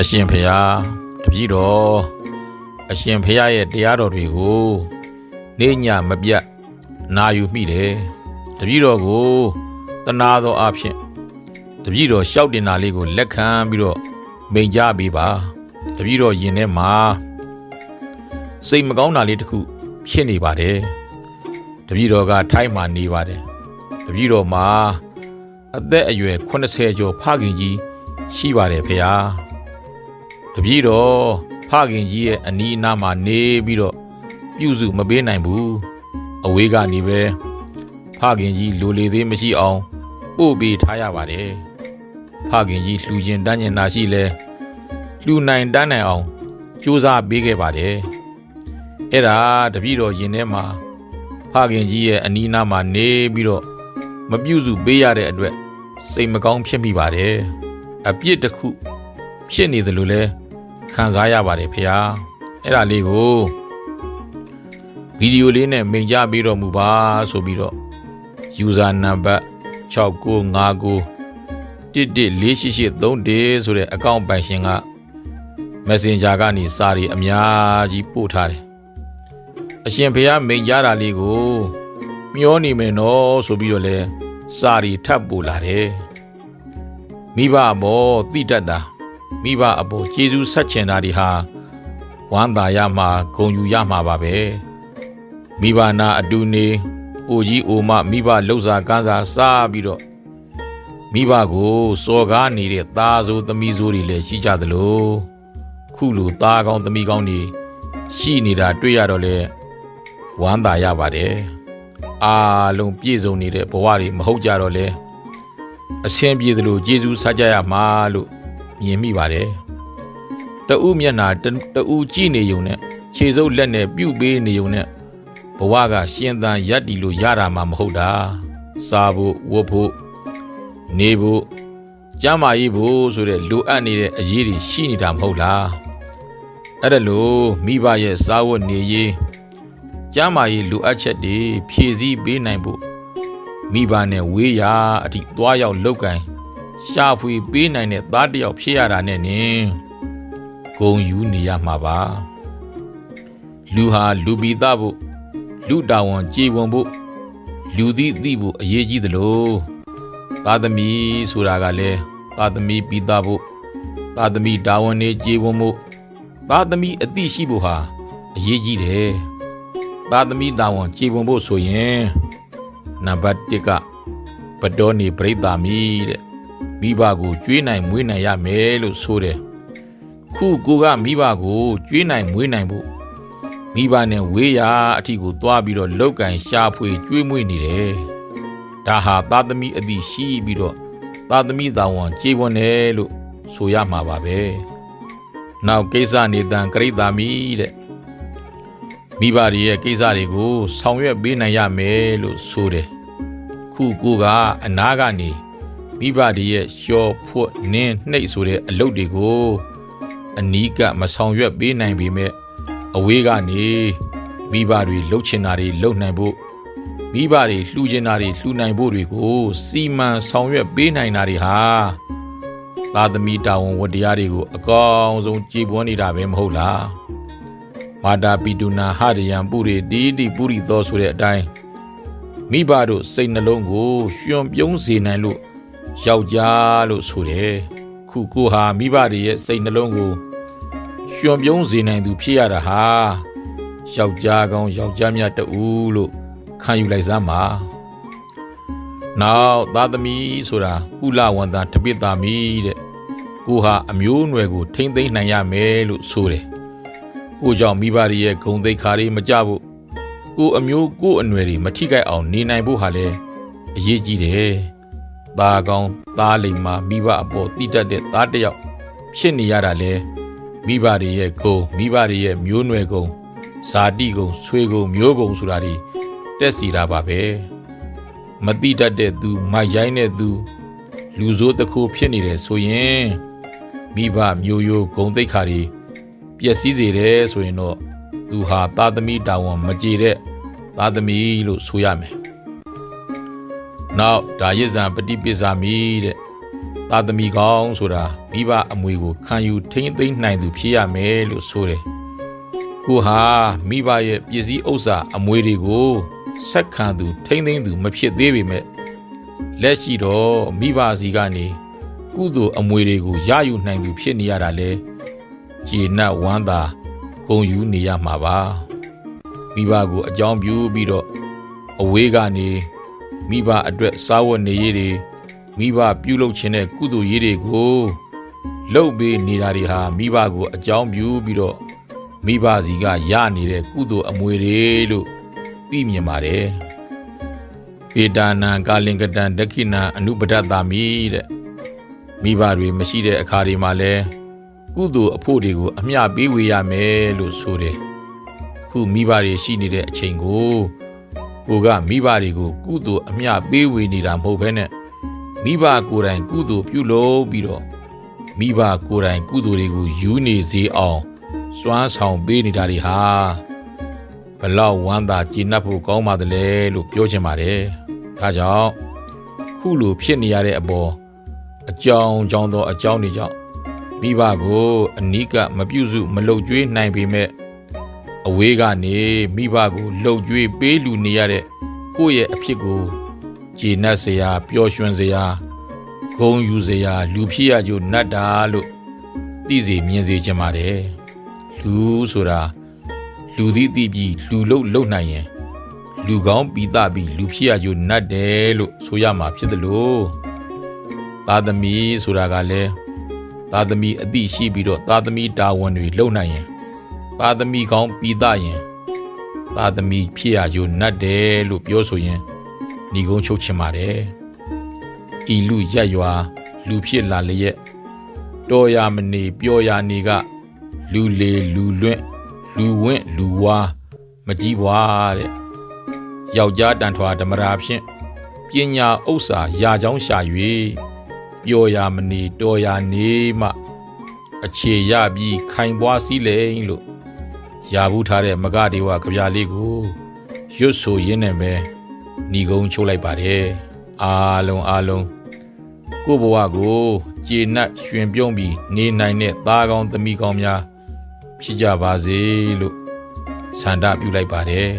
အရှင်ဖရာတပည့်တော်အရှင်ဖရာရဲ့တရားတော်တွေကိုနေညမပြတ်နာယူမိတယ်တပည့်တော်ကိုတနာသောအဖြစ်တပည့်တော်ရှောက်တင်တာလေးကိုလက်ခံပြီးတော့မိန်ကြပေးပါတပည့်တော်ယင်ထဲမှာစိတ်မကောင်းတာလေးတစ်ခုဖြစ်နေပါတယ်တပည့်တော်ကထိုင်းမှာနေပါတယ်တပည့်တော်မှာအသက်အရွယ်80ကျော်ဖခင်ကြီးရှိပါတယ်ဖေဟာ တပည့်တော်ဖခင်ကြီးရဲ့အနီးအနားမှာနေပြီးတော့ပြုစုမပေးနိုင်ဘူးအဝေးကနေပဲဖခင်ကြီးလိုလေသေးမရှိအောင်ပို့ပေးထားရပါတယ်ဖခင်ကြီးလှူခြင်းတန်းကျင်တာရှိလဲလှူနိုင်တန်းနိုင်အောင်ကြိုးစားပေးခဲ့ပါတယ်အဲ့ဒါတပည့်တော်ရင်ထဲမှာဖခင်ကြီးရဲ့အနီးအနားမှာနေပြီးတော့မပြုစုပေးရတဲ့အတွက်စိတ်မကောင်းဖြစ်မိပါတယ်အပြစ်တစ်ခုဖြစ်နေတယ်လို့လဲ ခံစားရပါတယ်ဖေဟာအဲ့ဒါလေးကိုဗီဒီယိုလေးနဲ့မိန်ကြပေးတော်မူပါဆိုပြီးတော့ user number 6959 1148831ဆိုတဲ့အကောင့်ပိုင်ရှင်က Messenger ကနေစာရီအများကြီးပို့ထားတယ်အရှင်ဖေဟာမိန်ကြတာလေးကိုမျောနေမယ်နော်ဆိုပြီးတော့လဲစာရီထပ်ပို့လာတယ်မိဘအဘောတိတတ်တာ မိဘအဘောကျေးဇူးဆက်ချင်တာတွေဟာဝမ်းသာရမှာဂုံယူရမှာပါပဲမိဘနာအတူနေအိုကြီးအိုမမိဘလှုပ်စာကန်းစာစားပြီးတော့မိဘကိုစော်ကားနေတဲ့သားဆိုသမီးဆိုတွေလည်းရှိကြသလိုခုလိုသားကောင်းသမီးကောင်းတွေရှိနေတာတွေ့ရတော့လေဝမ်းသာရပါတယ်အားလုံးပြည့်စုံနေတဲ့ဘဝတွေမဟုတ်ကြတော့လေအဆင်ပြေသလိုကျေးဇူးဆက်ကြရမှာလို့ မြင်မိပါတယ်တအုမျက်နာတတအုကြည့်နေုံနဲ့ခြေစုပ်လက်နဲ့ပြုတ်ပေးနေုံနဲ့ဘဝကရှင်သန်ရက်တီလို့ရတာမှမဟုတ်တာစားဖို့ဝတ်ဖို့နေဖို့ကျမ်းမာရေးဖို့ဆိုတဲ့လိုအပ်နေတဲ့အရေးတွေရှိနေတာမဟုတ်လားအဲ့ဒါလို့မိဘရဲ့စားဝတ်နေရေးကျမ်းမာရေးလိုအပ်ချက်တွေဖြည့်ဆည်းပေးနိုင်ဖို့မိဘနဲ့ဝေးရာအထိသွားရောက်လောက်ကင် ရှာဖွေပေးနိုင်တဲ့သားတစ်ယောက်ဖြစ်ရတာနဲ့နင်ဂုံယူနေရမှာပါလူဟာလူပီသားဖို့လူတာဝန်ကြေပွန်ဖို့လူသီးသီးဖို့အရေးကြီးသလိုသားသမီးဆိုတာကလည်းသားသမီးပြီးသားဖို့သားသမီးတာဝန်နေကြေပွန်ဖို့သားသမီးအသိရှိဖို့ဟာအရေးကြီးတယ်သားသမီးတာဝန်ကြေပွန်ဖို့ဆိုရင်နံပါတ်1ကပတော်နေပြိတ္တာမီတဲ့ မိဘကိုကျွေးနိုင်မွေးနိုင်ရမယ်လို့ဆိုတယ်ခုကိုကမိဘကိုကျွေးနိုင်မွေးနိုင်ဖို့မိဘနဲ့ဝေးရာအထီကိုသွားပြီးတော့လောက်ကင်ရှာဖွေကျွေးမွေးနေတယ်ဒါဟာသားသမီးအသိရှိပြီးတော့သားသမီးတာဝန်ကြေးဝန်းတယ်လို့ဆိုရမှာပါပဲနောက်ကိစ္စနေတန်ကရိတာမီတဲ့မိဘတွေရဲ့ကိစ္စတွေကိုဆောင်ရွက်ပေးနိုင်ရမယ်လို့ဆိုတယ်ခုကိုကအနာကနေ မိဘတွေရဲ့လျှော်ဖွတ်နင်းနှိပ်ဆိုတဲ့အလုပ်တွေကိုအနီးကမဆောင်ရွက်ပေးနိုင်ပေမဲ့အဝေးကနေမိဘတွေလှုပ်ချင်တာတွေလှုပ်နိုင်ဖို့မိဘတွေလှူချင်တာတွေလှူနိုင်ဖို့တွေကို စီမံဆောင်ရွက်ပေးနိုင်တာတွေဟာသာသမီတာဝန်ဝတ္တရားတွေကိုအကောင်းဆုံးကြည်ပွန်းနေတာပဲမဟုတ်လားမာတာပီတုနာဟရယံပုရိတိတိပုရိသောဆိုတဲ့အတိုင်းမိဘတို့စိတ်နှလုံးကိုရှင်ပြုံးစေနိုင်လို့ ယောက်ျားလို့ဆိုတယ်ခုကိုဟာမိဘတွေရဲ့စိတ်နှလုံးကိုရှင်ပြုံးစေနိုင်သူဖြစ်ရတာဟာယောက်ျားကောင်းယောက်ျားမြတ်တူလို့ခံယူလိုက်စမ်းပါနောက်သားသမီးဆိုတာကုလဝန္တတပိတ္တာမီတဲ့ကိုဟာအမျိုးအနွယ်ကိုထိမ့်သိမ့်နိုင်ရမယ်လို့ဆိုတယ်ကိုကြောင့်မိဘတွေရဲ့ဂုံသိက္ခာတွေမကြဖို့ကိုအမျိုးကိုအနွယ်တွေမထိခိုက်အောင်နေနိုင်ဖို့ဟာလဲအရေးကြီးတယ်။ သားကောင်းသားလိမ်မာမိဘအပေါ်တိတက်တဲ့သားတစ်ယောက်ဖြစ်နေရတာလဲမိဘတွေရဲ့ဂုံမိဘတွေရဲ့မျိုးနွယ်ဂုံဇာတိဂုံဆွေဂုံမျိုးဂုံဆိုတာဒီတက်စီတာပါပဲ။မတိတတ်တဲ့သူမိုက်ရိုင်းတဲ့သူလူဆိုးတစ်ခုဖြစ်နေတယ်ဆိုရင်မိဘမျိုးရိုးဂုံသိက္ခာတွေပျက်စီးစေတယ်ဆိုရင်တော့သူဟာသားသမီးတာဝန်မကြေတဲ့သားသမီးလို့ဆိုရမယ်။ နောက်ဒါရစ်ဇံပฏิပစ္စာမိတဲ့သာသမီကောင်းဆိုတာမိဘအမွေကိုခံယူထိမ့်သိမ့်နိုင်သူဖြစ်ရမယ်လို့ဆိုတယ်ကိုဟာမိဘရဲ့ပစ္စည်းဥစ္စာအမွေတွေကိုဆက်ခံသူထိမ့်သိမ့်သူမဖြစ်သေးပေမဲ့လက်ရှိတော့မိဘစီကနေကုသိုလ်အမွေတွေကိုရယူနိုင်သူဖြစ်နေရတာလေကျေနပ်ဝမ်းသာဂုဏ်ယူနေရမှာပါမိဘကိုအကြောင်းပြုပြီးတော့အဝေးကနေ မိဘအတွက်စားဝတ်နေရည်တွေမိဘပြုလုပ်ခြင်းတဲ့ကုသိုလ်ရေးတွေကိုလှုပ်ပေးနေတာတွေဟာမိဘကိုအကြောင်းပြုပြီးတော့မိဘစီကရနေတဲ့ကုသိုလ်အမွေတွေလို့သိမြင်ပါတယ်ပေတာနံကာလင်္ကတံဒက္ခိဏအနုပဒတ္တာမိတဲ့မိဘတွေမရှိတဲ့အခါတွေမှာလဲကုသိုလ်အဖို့တွေကိုအမျှပေးဝေရမယ်လို့ဆိုတယ်ခုမိဘတွေရှိနေတဲ့အချိန်ကို ကိုကမိဘတွေကိုကုသိုလ်အမျှပေးဝေနေတာမဟုတ်ဘဲနဲ့မိဘကိုယ်တိုင်ကုသိုလ်ပြုလုပ်ပြီးတော့မိဘကိုယ်တိုင်ကုသိုလ်တွေကိုယူနေစေအောင်စွမ်းဆောင်ပေးနေတာတွေဟာဘလောက်ဝမ်းသာကျေနပ်ဖို့ကောင်းပါသလဲလို့ပြောချင်ပါတယ်။ဒါကြောင့်ခုလိုဖြစ်နေရတဲ့အပေါ်အကြောင်းကြောင့်သောအကြောင်းတွေကြောင့်မိဘကိုအနိကမပြုစုမလုပ်ကြွေးနိုင်ပေမဲ့ အဝေးကနေမိဘကိုလှုပ်ကြွေးပေးလူနေရတဲ့ကိုယ့်ရဲ့အဖြစ်ကိုကျေနပ်စရာပျော်ရွှင်စရာဂုဏ်ယူစရာလူဖြစ်ရကြိုနတ်တာလို့သိစေမြင်စေချင်ပါတယ်လူဆိုတာလူသည်သိပြီးလူလို့လုံနိုင်ရင်လူကောင်းပြီးသားပြီးလူဖြစ်ရကြိုနတ်တယ်လို့ဆိုရမှာဖြစ်တယ်လို့သာသမီဆိုတာကလည်းသာသမီအသိရှိပြီးတော့သာသမီတာဝန်တွေလုံနိုင်ရင် သာသမီကောင်းပြီးသားရင်သာသမီဖြစ်ရကြိုနတ်တယ်လို့ပြောဆိုရင်ညီကုန်းချုပ်ချင်ပါတယ်ဤလူရက်ရွာလူဖြစ်လာလျက်တော်ရမနေပျော်ရနေက လူလေလူလွင့်လူဝင့်လူဝါမကြီးပွားတဲ့ယောက်ျားတန်ထွာဓမ္မရာဖြင့်ပညာဥစ္စာရာချောင်းရှာ၍ပျော်ရမနေတော်ရနေမှ အခြေရပြီးခိုင်ပွားစည်းလိမ့်လို့ ရာဘူးထားတဲ့မဂဒေဝကြပြာလေးကိုရွတ်ဆိုရင်းနဲ့ပဲညီကုန်းချိုးလိုက်ပါတယ်အားလုံးအားလုံးကိုယ့်ဘဝကိုကျေနပ်ရှင်ပြုံးပြီးနေနိုင်တဲ့သားကောင်းသမီးကောင်းများဖြစ်ကြပါစေလို့ဆန္ဒပြုလိုက်ပါတယ်